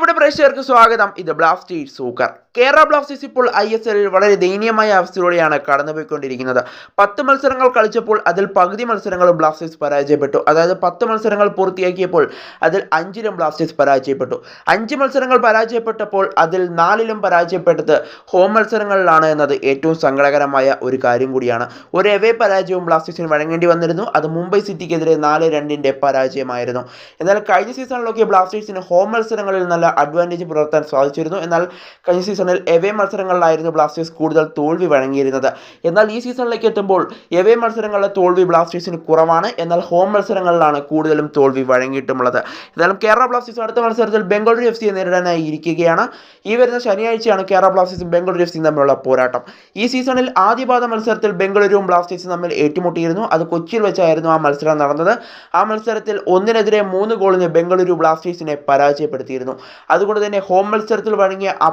പ്രിയപ്പെട്ട പ്രേക്ഷകർക്ക് സ്വാഗതം. ഇത് ബ്ലാസ്റ്റേഴ്സ് സൂക്കർ. കേരള ബ്ലാസ്റ്റേഴ്സ് ഇപ്പോൾ ഐ എസ് എല്ലിൽ വളരെ ദയനീയമായ അവസ്ഥയിലൂടെയാണ് കടന്നുപോയിക്കൊണ്ടിരിക്കുന്നത്. പത്ത് മത്സരങ്ങൾ കളിച്ചപ്പോൾ അതിൽ പകുതി മത്സരങ്ങളും ബ്ലാസ്റ്റേഴ്സ് പരാജയപ്പെട്ടു. അതായത് പത്ത് മത്സരങ്ങൾ പൂർത്തിയാക്കിയപ്പോൾ അതിൽ അഞ്ചിലും ബ്ലാസ്റ്റേഴ്സ് പരാജയപ്പെട്ടു. അഞ്ച് മത്സരങ്ങൾ പരാജയപ്പെട്ടപ്പോൾ അതിൽ നാലിലും പരാജയപ്പെട്ടത് ഹോം മത്സരങ്ങളിലാണ് എന്നത് ഏറ്റവും സങ്കടകരമായ ഒരു കാര്യം കൂടിയാണ്. ഒരു എവേ പരാജയവും ബ്ലാസ്റ്റേഴ്സിന് വഴങ്ങേണ്ടി വന്നിരുന്നു. അത് മുംബൈ സിറ്റിക്കെതിരെ നാല് രണ്ടിന്റെ പരാജയമായിരുന്നു. എന്നാൽ കഴിഞ്ഞ സീസണിലൊക്കെ ബ്ലാസ്റ്റേഴ്സിന് ഹോം മത്സരങ്ങളിൽ നല്ല അഡ്വാന്റേജ് പുലർത്താൻ സാധിച്ചിരുന്നു. എന്നാൽ കഴിഞ്ഞ സീസണിൽ എവേ മത്സരങ്ങളിലായിരുന്നു ബ്ലാസ്റ്റേഴ്സ് കൂടുതൽ തോൽവി വഴങ്ങിയിരുന്നത്. എന്നാൽ ഈ സീസണിലേക്ക് എത്തുമ്പോൾ എവേ മത്സരങ്ങളിലെ തോൽവി ബ്ലാസ്റ്റേഴ്സിന് കുറവാണ്. എന്നാൽ ഹോം മത്സരങ്ങളിലാണ് കൂടുതലും തോൽവി വഴങ്ങിയിട്ടുമുള്ളത്. എന്നാലും കേരള ബ്ലാസ്റ്റേഴ്സ് അടുത്ത മത്സരത്തിൽ ബംഗളൂരു എഫ് സിയെ നേരിടാനായി ഇരിക്കുകയാണ് ഈ വരുന്ന ശനിയാഴ്ചയാണ് കേരള ബ്ലാസ്റ്റേഴ്സും ബംഗളൂരു എഫ് സിയും തമ്മിലുള്ള പോരാട്ടം. ഈ സീസണിൽ ആദ്യപാദ മത്സരത്തിൽ ബംഗളൂരുവും ബ്ലാസ്റ്റേഴ്സും തമ്മിൽ ഏറ്റുമുട്ടിയിരുന്നു. അത് കൊച്ചിയിൽ വെച്ചായിരുന്നു ആ മത്സരം നടന്നത്. ആ മത്സരത്തിൽ ഒന്നിനെതിരെ മൂന്ന് ഗോളിന് ബംഗളൂരു ബ്ലാസ്റ്റേഴ്സിനെ പരാജയപ്പെടുത്തിയിരുന്നു. അതുകൊണ്ട് തന്നെ ഹോം മത്സരത്തിൽ വഴങ്ങിയ ആ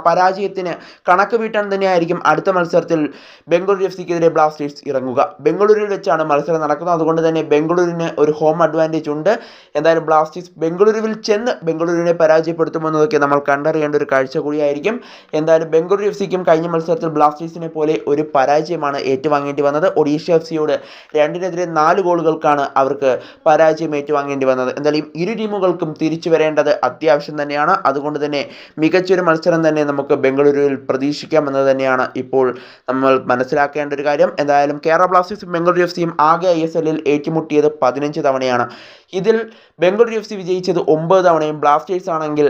പരാജയത്തിന് കണക്ക് വീട്ടാൻ തന്നെയായിരിക്കും അടുത്ത മത്സരത്തിൽ ബംഗളൂരു എഫ് സിക്കെതിരെ ബ്ലാസ്റ്റേഴ്സ് ഇറങ്ങുക. ബംഗളൂരുവിൽ വെച്ചാണ് മത്സരം നടക്കുന്നത്. അതുകൊണ്ട് തന്നെ ബംഗളൂരിന് ഒരു ഹോം അഡ്വാന്റേജ് ഉണ്ട്. എന്തായാലും ബ്ലാസ്റ്റേഴ്സ് ബംഗളൂരുവിൽ ചെന്ന് ബംഗളൂരുവിനെ പരാജയപ്പെടുത്തുമെന്നതൊക്കെ നമ്മൾ കണ്ടറിയേണ്ട ഒരു കാഴ്ച കൂടിയായിരിക്കും. എന്തായാലും ബംഗളൂരു എഫ് സിക്കും കഴിഞ്ഞ മത്സരത്തിൽ ബ്ലാസ്റ്റേഴ്സിനെ പോലെ ഒരു പരാജയമാണ് ഏറ്റുവാങ്ങേണ്ടി വന്നത്. ഒഡീഷ എഫ് സിയോട് രണ്ടിനെതിരെ നാല് ഗോളുകൾക്കാണ് അവർക്ക് പരാജയം ഏറ്റുവാങ്ങേണ്ടി വന്നത്. എന്തായാലും ഇരു ടീമുകൾക്കും തിരിച്ചു വരേണ്ടത് അത്യാവശ്യം തന്നെയാണ്. അതുകൊണ്ട് തന്നെ മികച്ചൊരു മത്സരം തന്നെ നമുക്ക് ബംഗളൂരുവിൽ പ്രതീക്ഷിക്കാമെന്ന് തന്നെയാണ് ഇപ്പോൾ നമ്മൾ മനസ്സിലാക്കേണ്ട ഒരു കാര്യം. എന്തായാലും കേരള ബ്ലാസ്റ്റേഴ്സും ബംഗളൂരു എഫ് സിയും ആകെ ഐ എസ് എല്ലിൽ ഏറ്റുമുട്ടിയത് പതിനഞ്ച് തവണയാണ്. ഇതിൽ ബംഗളൂരു എഫ് സി വിജയിച്ചത് ഒമ്പത് തവണയും ബ്ലാസ്റ്റേഴ്സ് ആണെങ്കിൽ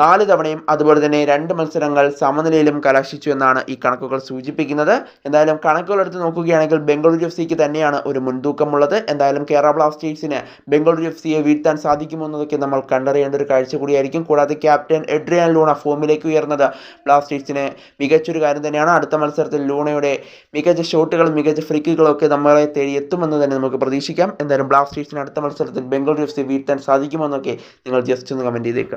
നാല് തവണയും അതുപോലെ തന്നെ രണ്ട് മത്സരങ്ങൾ സമനിലയിലും കലാശിച്ചു എന്നാണ് ഈ കണക്കുകൾ സൂചിപ്പിക്കുന്നത്. എന്തായാലും കണക്കുകൾ എടുത്ത് നോക്കുകയാണെങ്കിൽ ബംഗളൂരു എഫ് സിക്ക് തന്നെയാണ് ഒരു മുൻതൂക്കമുള്ളത്. എന്തായാലും കേരള ബ്ലാസ്റ്റേഴ്സിന് ബംഗളൂരു എഫ് സിയെ വീഴ്ത്താൻ സാധിക്കുമെന്നതൊക്കെ നമ്മൾ കണ്ടറിയേണ്ട ഒരു കാഴ്ച കൂടിയായിരിക്കും. കൂടാതെ ക്യാപ്റ്റൻ എഡ്രിയാൻ ലൂണ ഫോമിലേക്ക് ഉയർന്നത് ബ്ലാസ്റ്റേഴ്സിന് മികച്ചൊരു കാര്യം തന്നെയാണ്. അടുത്ത മത്സരത്തിൽ ലൂണയുടെ മികച്ച ഷോട്ടുകളും മികച്ച ഫ്രിക്കുകളും ഒക്കെ നമ്മളെ തേടി എത്തുമെന്ന് തന്നെ നമുക്ക് പ്രതീക്ഷിക്കാം. എന്തായാലും ബ്ലാസ്റ്റേഴ്സിന് അടുത്ത മത്സരത്തിൽ ബംഗളൂരു എഫ് സി വീഴ്ത്താൻ സാധിക്കുമെന്നൊക്കെ നിങ്ങൾ ജസ്റ്റ് ഒന്ന് കമന്റ് ചെയ്തേക്കാം